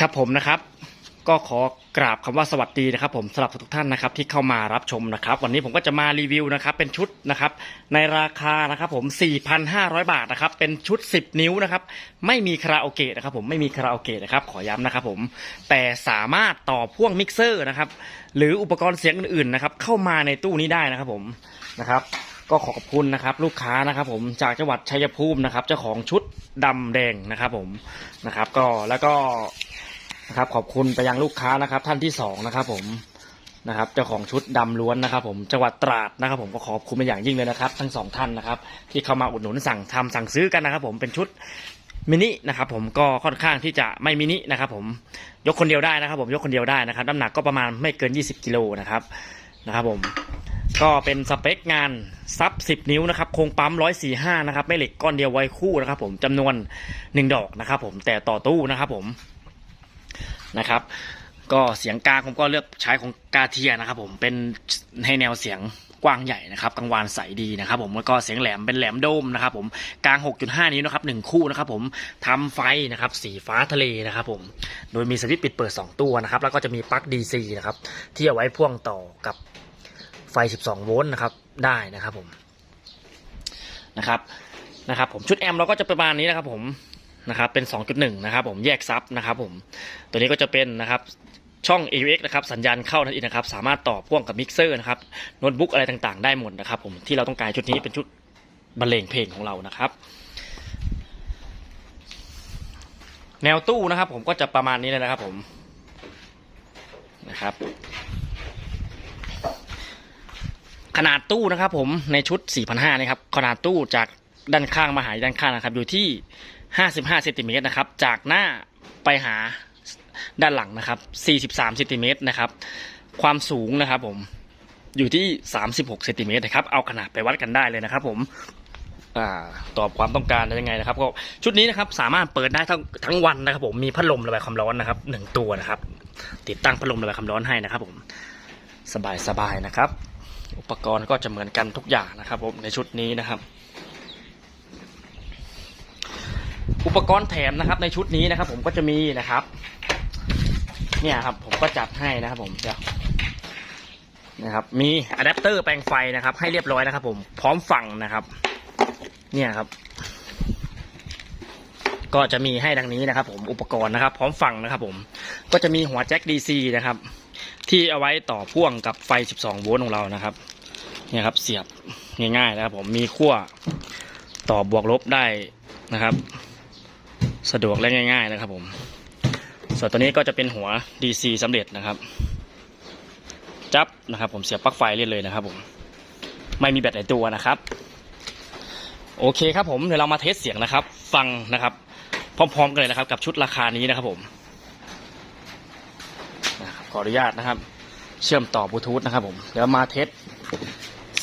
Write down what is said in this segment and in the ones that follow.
ครับผมนะครับ ก็ขอกราบคำว่าสวัสดีนะครับ ผมสำหรับทุกท่านนะครับที่เข้ามารับชมนะครับ วันนี้ผมก็จะมารีวิวนะครับ เป็นชุดนะครับ ในราคานะครับ ผม 4,500 บาทนะครับ เป็นชุด 10 นิ้วนะครับ ไม่มีคาราโอเกะนะครับ ผมไม่มีคาราโอเกะนะครับ ขอย้ำนะครับ ผมแต่สามารถต่อพ่วงมิกเซอร์นะครับ หรืออุปกรณ์เสียงอื่นๆนะครับ เข้ามาในตู้นี้ได้นะครับ ผมนะครับก็ขอขอบคุณนะครับ ลูกค้านะครับผมจากจังหวัดชัยภูมินะครับ เจ้าของชุดดำแดงนะครับ ผมนะครับ ก็แล้วก็ นะครับ ขอบคุณไปยังลูกค้านะครับ ท่านที่สองนะครับ ผมนะครับเจ้าของชุดดำล้วนนะครับ ผมจังหวัดตราดนะครับ ผมก็ขอบคุณเป็นอย่างยิ่งเลยนะครับ ทั้งสองท่านนะครับ ที่เข้ามาอุดหนุนสั่งทำสั่งซื้อกันนะครับ ผมเป็นชุดมินินะครับผมก็ค่อนข้างที่จะไม่มินินะครับ ผมยกคนเดียวได้นะครับ ผมยกคนเดียวได้นะครับน้ำหนักก็ประมาณไม่เกิน 20กิโลนะครับนะครับ ผมก็เป็นสเปคงานซับ 10 นิ้วนะครับโครงปั๊ม 145 นะครับแม่เหล็กก้อนเดียวไว้คู่นะครับ ผมจำนวน 1 ดอกนะครับ ผมแต่ต่อตู้นะครับ ผม นะครับ ก็เสียงกาผมก็เลือกใช้ของกาเทียนะครับ ผมเป็นให้แนวเสียงกว้างใหญ่นะครับกังวานใสดีนะครับ ผมแล้วก็เสียงแหลมเป็นแหลมโดมนะครับ ผมกลาง 6.5 นิ้วนะครับหนึ่งคู่นะครับ ผมทำไฟนะครับสีฟ้าทะเลนะครับ ผมโดยมีสวิตช์ปิดเปิด 2 ตัวนะครับ แล้วก็จะมีปลั๊ก DC นะครับที่เอาไว้พ่วงต่อกับไฟ 12 โวลต์นะครับได้นะครับผมนะครับนะครับผมชุดแอมเราก็จะประมาณนี้นะครับผม นะครับเป็น 2.1 นะครับผมแยกซับนะครับผมตัวนี้ก็จะเป็นนะครับช่อง AUX นะครับสัญญาณเข้านั่นเองนะครับสามารถต่อพ่วงกับมิกเซอร์นะครับโน้ตบุ๊กอะไรต่างๆ ได้หมดนะครับผมที่เราต้องการชุดนี้เป็นชุดบรรเลงเพลงของเรานะครับ แนวตู้นะครับ ผมก็จะประมาณนี้เลยนะครับผมนะครับ ขนาดตู้นะครับ ผมในชุด 4,500นะครับขนาดตู้จากด้านข้างมาหาด้านข้างนะครับอยู่ที่ 55เซนติเมตรนะครับจากหน้าไปหาด้านหลังนะครับ43เซนติเมตรนะครับความสูงนะครับผมอยู่ที่ 36เซนติเมตรนะครับเอาขนาดไปวัดกันได้เลยนะครับ ผมอตอบความต้องการได้ยังไงนะครับก็ชุดนี้นะครับสามารถเปิดได้ทั้งทั้งวันนะครับ ผมมีพัดลมระบายความร้อนนะครับหนึ่งตัวนะครับ ติดตั้งพัดลมระบายความร้อนให้นะครับ ผมสบายสบายๆนะครับ อุปกรณ์ก็จะเหมือนกันทุกอย่างนะครับ ผมในชุดนี้นะครับ อุปกรณ์แถมนะครับ ในชุดนี้นะครับ ผมก็จะมีนะครับ เนี่ยครับ ผมก็จัดให้นะครับ ผมเดี๋ยวนะครับ มีอะแดปเตอร์แปลงไฟนะครับ ให้เรียบร้อยนะครับ ผมพร้อมฝั่งนะครับ เนี่ยครับ ก็จะมีให้ดังนี้นะครับ ผมอุปกรณ์นะครับ พร้อมฝั่งนะครับ ผมก็จะมีหัวแจ็ค DC นะครับ ที่เอาไว้ต่อพ่วงกับไฟ 12 โวลต์ของเรานะครับเนี่ยครับเสียบง่ายๆนะครับ ผมมีขั้วต่อบวกลบได้นะครับ สะดวกและง่าย ๆนะครับผม ส่วนตัวนี้ก็จะเป็นหัว DC สำเร็จนะครับ จับนะครับ ผมเสียบปลั๊กไฟเล่นเลยนะครับ ผมไม่มีแบตในตัวนะครับ โอเคครับผมเดี๋ยวเรามาเทสเสียงนะครับ ฟังนะครับ พร้อมๆกันเลยนะครับ กับชุดราคานี้นะครับผมขออนุญาตนะครับ เชื่อมต่อบลูทูธนะครับ ผมเดี๋ยวมาเทส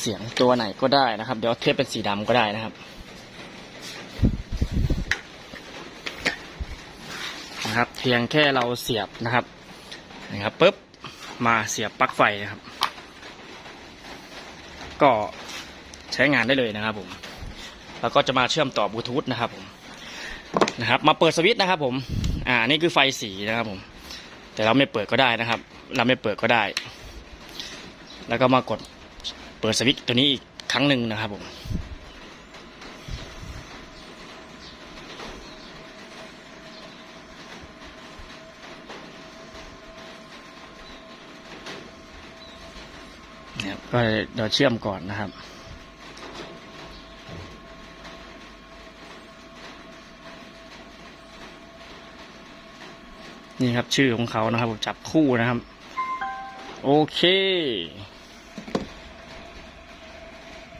เสียงตัวไหนก็ได้นะครับ เดี๋ยวเทสเป็นสีดำก็ได้นะครับ นะครับ เพียงแค่เราเสียบนะครับนะครับปุ๊บมาเสียบปลั๊กไฟนะครับ ก็ใช้งานได้เลยนะครับ ผม แล้วก็จะมาเชื่อมต่อบลูทูธนะครับผมนะครับ มาเปิดสวิตช์นะครับ ผม อ่านี่คือไฟสีนะครับ ผม แต่เราไม่เปิดก็ได้นะครับ เราไม่เปิดก็ได้ แล้วก็มากดเปิดสวิตช์ตัวนี้อีกครั้งหนึ่งนะครับผม นะครับก็เดี๋ยวเชื่อมก่อนนะครับนี่ครับชื่อของเขานะครับผมจับคู่นะครับ โอเค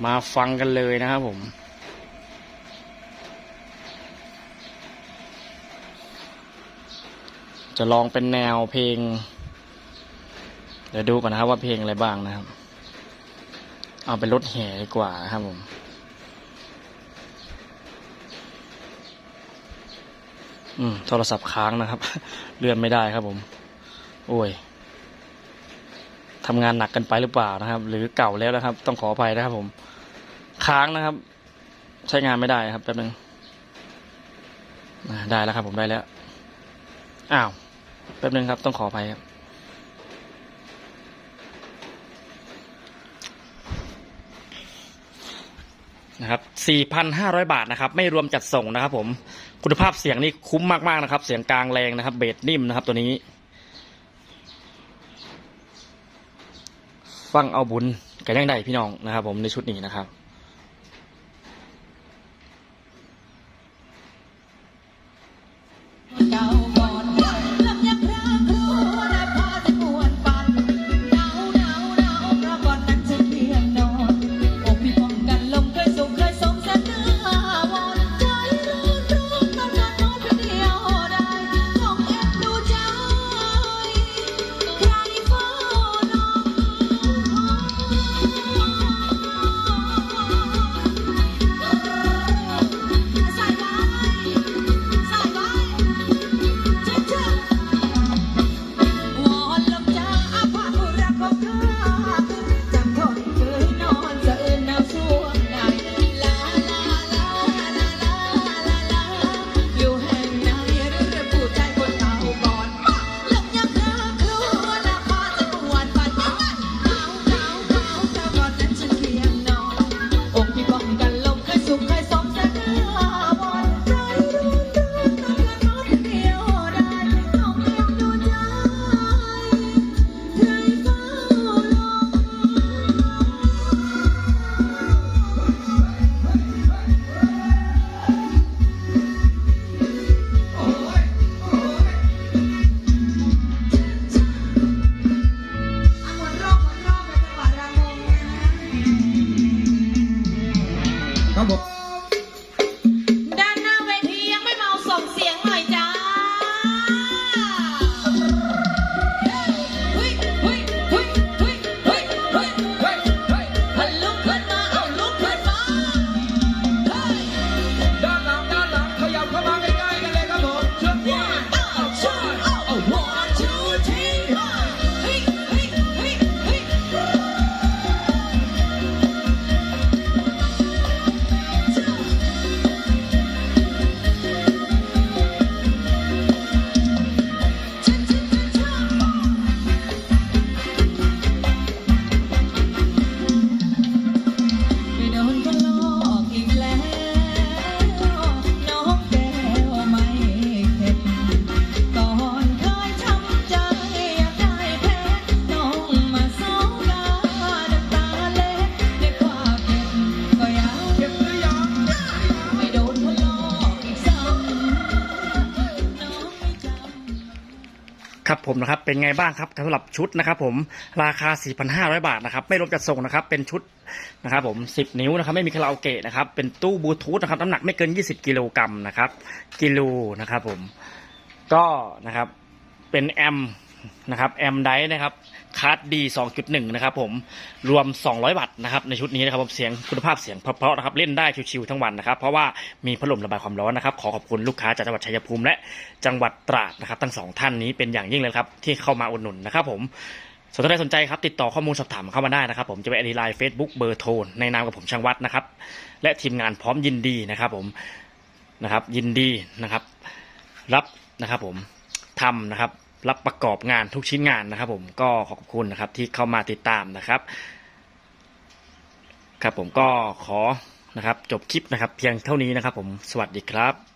มาฟังกันเลยนะครับผม จะลองเป็นแนวเพลง เดี๋ยวดูก่อนนะครับว่าเพลงอะไรบ้างนะครับ เอาเป็นรถแห่ดีกว่าครับผม อืม โทรศัพท์ค้างนะครับ เลื่อนไม่ได้ครับผม โอ้ยทำงานหนักกันไปหรือเปล่านะครับ หรือเก่าแล้วนะครับ ต้องขออภัยนะครับผม ค้างนะครับ ใช้งานไม่ได้ครับแป๊บนึงอ่าได้แล้วครับผมได้แล้ว อ้าว แป๊บนึงครับ ต้องขออภัยครับ นะครับ 4,500 บาทนะครับ ไม่รวมจัดส่งนะครับ ผม คุณภาพเสียงนี่คุ้มมากๆนะครับ เสียงกลางแรงนะครับ เบสนิ่มนะครับ ตัวนี้ ฟังเอาบุญกันยังไดพี่น้องนะครับ ผมในชุดนี้นะครับ ครับผมนะครับเป็นไงบ้างครับสำหรับชุดนะครับผมราคา 4,500 บาทนะครับไม่รวมจัดส่งนะครับเป็นชุดนะครับผม 10 นิ้วนะครับไม่มีคาราโอเกะนะครับเป็นตู้บลูทูธนะครับน้ำหนักไม่เกิน 20 กิโลกรัมนะครับกิโลนะครับผมก็นะครับเป็นแอม นะครับแอมไดนะครับคาร์ดดี2.1นะครับผมรวม200วัตต์นะครับในชุดนี้นะครับผมเสียงคุณภาพเสียงเพราะๆนะครับเล่นได้ชิวๆทั้งวันนะครับ เพราะว่ามีพัดลมระบายความร้อนนะครับขอขอบคุณลูกค้าจากจังหวัดชัยภูมิและจังหวัดตราดนะครับทั้งสองท่านนี้เป็นอย่างยิ่งเลยครับที่เข้ามาอุดหนุนนะครับผมสนใจสนใจครับติดต่อข้อมูลสอบถามเข้ามาได้นะครับ ผมจะไปอดีไลน์เฟซบุ๊กเบอร์โทรในนามกับผมช่างวัดนะครับ และทีมงานพร้อมยินดีนะครับ ผมนะครับยินดีนะครับ รับนะครับผมทำนะครับ รับประกอบงานทุกชิ้นงานนะครับ ผมก็ขอบคุณนะครับที่เข้ามาติดตามนะครับ ครับผมก็ขอนะครับ จบคลิปนะครับ เพียงเท่านี้นะครับ ผมสวัสดีครับ